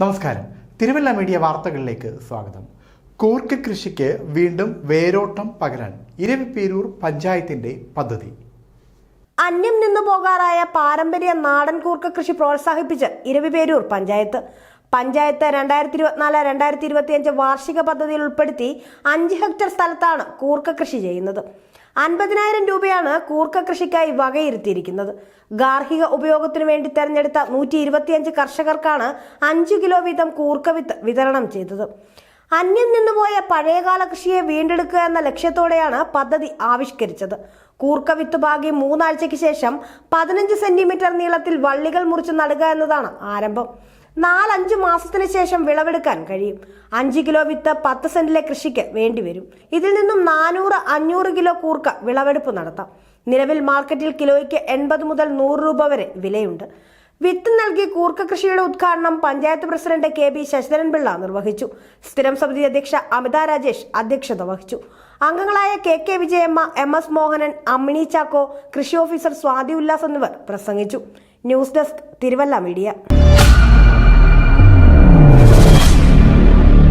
നമസ്കാരം. തിരുവല്ല മീഡിയ വാർത്തകളിലേക്ക് സ്വാഗതം. കൂർക്ക കൃഷിക്ക് വീണ്ടും വേരോട്ടം പകരാൻ ഇരവിപ്പേരൂർ പഞ്ചായത്തിന്റെ പദ്ധതി. അന്യം നിന്നു പോകാറായ പാരമ്പര്യ നാടൻ കൂർക്ക കൃഷി പ്രോത്സാഹിപ്പിച്ച് ഇരവിപേരൂർ പഞ്ചായത്ത് പഞ്ചായത്ത് രണ്ടായിരത്തി ഇരുപത്തിനാല് രണ്ടായിരത്തി ഇരുപത്തിയഞ്ച് വാർഷിക പദ്ധതിയിൽ ഉൾപ്പെടുത്തി അഞ്ച് ഹെക്ടർ സ്ഥലത്താണ് കൂർക്ക കൃഷി ചെയ്യുന്നത്. അൻപതിനായിരം രൂപയാണ് കൂർക്ക കൃഷിക്കായി വകയിരുത്തിയിരിക്കുന്നത്. ഗാർഹിക ഉപയോഗത്തിനു വേണ്ടി തെരഞ്ഞെടുത്ത നൂറ്റി ഇരുപത്തിയഞ്ച് കർഷകർക്കാണ് അഞ്ച് കിലോ വീതം കൂർക്ക വിത്ത് വിതരണം ചെയ്തത്. അന്യം നിന്നുപോയ പഴയകാല കൃഷിയെ വീണ്ടെടുക്കുക എന്ന ലക്ഷ്യത്തോടെയാണ് പദ്ധതി ആവിഷ്കരിച്ചത്. കൂർക്ക വിത്ത് പാകി മൂന്നാഴ്ചയ്ക്ക് ശേഷം പതിനഞ്ച് സെന്റിമീറ്റർ നീളത്തിൽ വള്ളികൾ മുറിച്ച് നടുക എന്നതാണ് ആരംഭം. നാലഞ്ച് മാസത്തിന് ശേഷം വിളവെടുക്കാൻ കഴിയും. അഞ്ച് കിലോ വിത്ത് പത്ത് സെന്റിലെ കൃഷിക്ക് വേണ്ടിവരും ഇതിൽ നിന്നും നാനൂറ് അഞ്ഞൂറ് കിലോ കൂർക്ക വിളവെടുപ്പ് നടത്താം. നിലവിൽ മാർക്കറ്റിൽ കിലോയ്ക്ക് എൺപത് മുതൽ നൂറ് രൂപ വരെ വിലയുണ്ട്. വിത്ത് നൽകി കൂർക്ക കൃഷിയുടെ ഉദ്ഘാടനം panchayat president K B Sasidharan Pillai നിർവഹിച്ചു. സ്ഥിരം സമിതി അധ്യക്ഷ അമിത രാജേഷ് അധ്യക്ഷത വഹിച്ചു. അംഗങ്ങളായ K K Vijayamma M S Mohanan Ammini Chacko കൃഷി ഓഫീസർ സ്വാതി ഉല്ലാസ് എന്നിവർ പ്രസംഗിച്ചു. News desk Thiruvalla media.